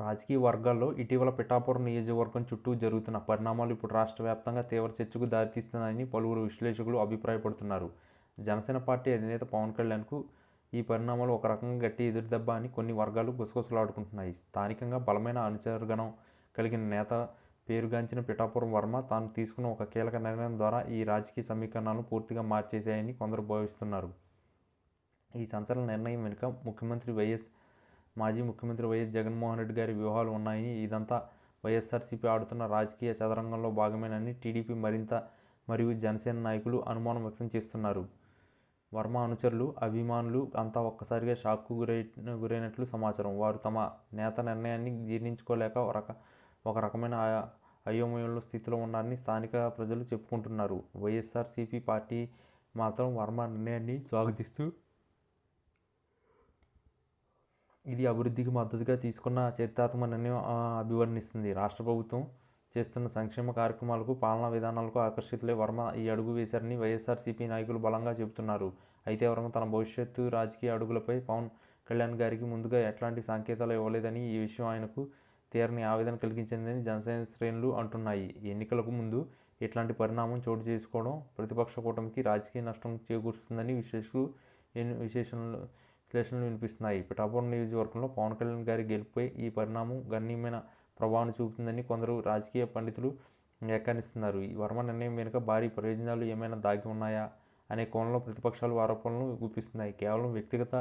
రాజకీయ వర్గాల్లో ఇటీవల పిఠాపురం నియోజకవర్గం చుట్టూ జరుగుతున్న పరిణామాలు ఇప్పుడు రాష్ట్ర వ్యాప్తంగా తీవ్ర చర్చకు దారితీస్తున్నాయని పలువురు విశ్లేషకులు అభిప్రాయపడుతున్నారు. జనసేన పార్టీ అధినేత పవన్ కళ్యాణ్కు ఈ పరిణామాలు ఒక రకంగా గట్టి ఎదురుదెబ్బ అని కొన్ని వర్గాలు గుసగుసలాడుకుంటున్నాయి. స్థానికంగా బలమైన అనుచరగణం కలిగిన నేత పేరుగాంచిన పిఠాపురం వర్మ తాను తీసుకున్న ఒక కీలక నిర్ణయం ద్వారా ఈ రాజకీయ సమీకరణాలను పూర్తిగా మార్చేశాయని కొందరు భావిస్తున్నారు. ఈ సంచలన నిర్ణయం వెనుక ముఖ్యమంత్రి వైఎస్ మాజీ ముఖ్యమంత్రి వైఎస్ జగన్మోహన్ రెడ్డి గారి వ్యూహాలు ఉన్నాయని ఇదంతా వైఎస్ఆర్సీపీ ఆడుతున్న రాజకీయ చదరంగంలో భాగమేనని టీడీపీ మరింత మరియు జనసేన నాయకులు అనుమానం వ్యక్తం చేస్తున్నారు. వర్మ అనుచరులు అభిమానులు అంతా ఒక్కసారిగా షాక్కు గురై గురైనట్లు సమాచారం. వారు తమ నేత నిర్ణయాన్ని జీర్ణించుకోలేక ఒక రక ఒక రకమైన అయోమయంలో స్థితిలో ఉన్నారని స్థానిక ప్రజలు చెప్పుకుంటున్నారు. వైఎస్ఆర్సీపీ పార్టీ మాత్రం వర్మ నిర్ణయాన్ని స్వాగతిస్తూ ఇది అభివృద్ధికి మద్దతుగా తీసుకున్న చరిత్రాత్మక అభివర్ణిస్తుంది. రాష్ట్ర ప్రభుత్వం చేస్తున్న సంక్షేమ కార్యక్రమాలకు పాలనా విధానాలకు ఆకర్షితులై వర్మ ఈ అడుగు వేశారని వైఎస్ఆర్సీపీ నాయకులు బలంగా చెబుతున్నారు. అయితే వర్మ తన భవిష్యత్తు రాజకీయ అడుగులపై పవన్ కళ్యాణ్ గారికి ముందుగా ఎట్లాంటి సంకేతాలు ఇవ్వలేదని ఈ విషయం ఆయనకు తీరని ఆవేదన కలిగించిందని జనసేన శ్రేణులు అంటున్నాయి. ఎన్నికలకు ముందు ఇట్లాంటి పరిణామం చోటు చేసుకోవడం ప్రతిపక్ష కూటమికి రాజకీయ నష్టం చేకూరుస్తుందని విశ్లేషకులు విశేషణలు విశ్లేషణలు వినిపిస్తున్నాయి. పిఠాపురం నియోజకవర్గంలో పవన్ కళ్యాణ్ గారి గెలుపుపై ఈ పరిణామం గణనీయమైన ప్రభావం చూపుతుందని కొందరు రాజకీయ పండితులు వ్యాఖ్యానిస్తున్నారు. ఈ వర్మ నిర్ణయం వెనుక భారీ ప్రయోజనాలు ఏమైనా దాగి ఉన్నాయా అనే కోణంలో ప్రతిపక్షాలు ఆరోపణలు గుప్పిస్తున్నాయి. కేవలం వ్యక్తిగత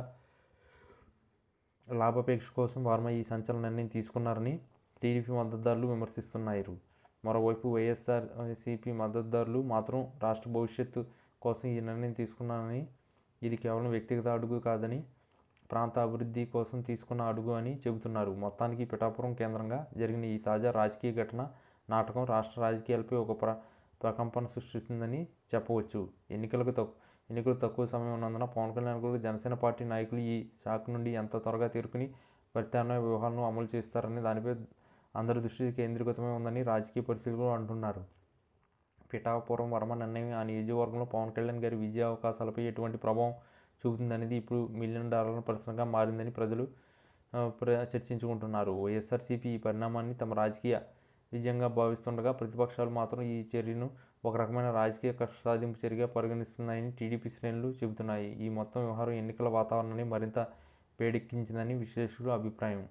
లాభాపేక్ష కోసం వర్మ ఈ సంచలన నిర్ణయం తీసుకున్నారని టీడీపీ మద్దతుదారులు విమర్శిస్తున్నారు. మరోవైపు వైఎస్ఆర్ సిపి మద్దతుదారులు మాత్రం రాష్ట్ర భవిష్యత్తు కోసం ఈ నిర్ణయం తీసుకున్నారని ఇది కేవలం వ్యక్తిగత అడుగు కాదని ప్రాంత అభివృద్ధి కోసం తీసుకున్న అడుగు అని చెబుతున్నారు. మొత్తానికి పిఠాపురం కేంద్రంగా జరిగిన ఈ తాజా రాజకీయ ఘటన నాటకం రాష్ట్ర రాజకీయాలపై ఒక ప్ర ప్రకంపన సృష్టిస్తుందని చెప్పవచ్చు. ఎన్నికలకు తక్కు ఎన్నికలు తక్కువ సమయం ఉన్నందున పవన్ కళ్యాణ్ కూడా జనసేన పార్టీ నాయకులు ఈ షాక్ నుండి ఎంత త్వరగా తీరుకుని ప్రత్యామ్నాయ వ్యూహాలను అమలు చేస్తారని దానిపై అందరి దృష్టి కేంద్రీకృతమై ఉందని రాజకీయ పరిశీలకులు అంటున్నారు. పిఠాపురం వర్మ నిర్ణయం ఆ నియోజకవర్గంలో పవన్ కళ్యాణ్ గారి విజయ అవకాశాలపై ఎటువంటి ప్రభావం చూపుతుందనేది ఇప్పుడు మిలియన్ డాలర్ల ప్రశ్నగా మారిందని ప్రజలు ప్ర- చర్చించుకుంటున్నారు. వైఎస్ఆర్సీపీ ఈ పరిణామాన్ని తమ రాజకీయ విజయంగా భావిస్తుండగా ప్రతిపక్షాలు మాత్రం ఈ చర్యను ఒక రకమైన రాజకీయ కక్ష సాధింపు చర్యగా పరిగణిస్తున్నాయని టీడీపీ శ్రేణులు చెబుతున్నాయి. ఈ మొత్తం వ్యవహారం ఎన్నికల వాతావరణాన్ని మరింత వేడెక్కించిందని విశ్లేషకుల అభిప్రాయం.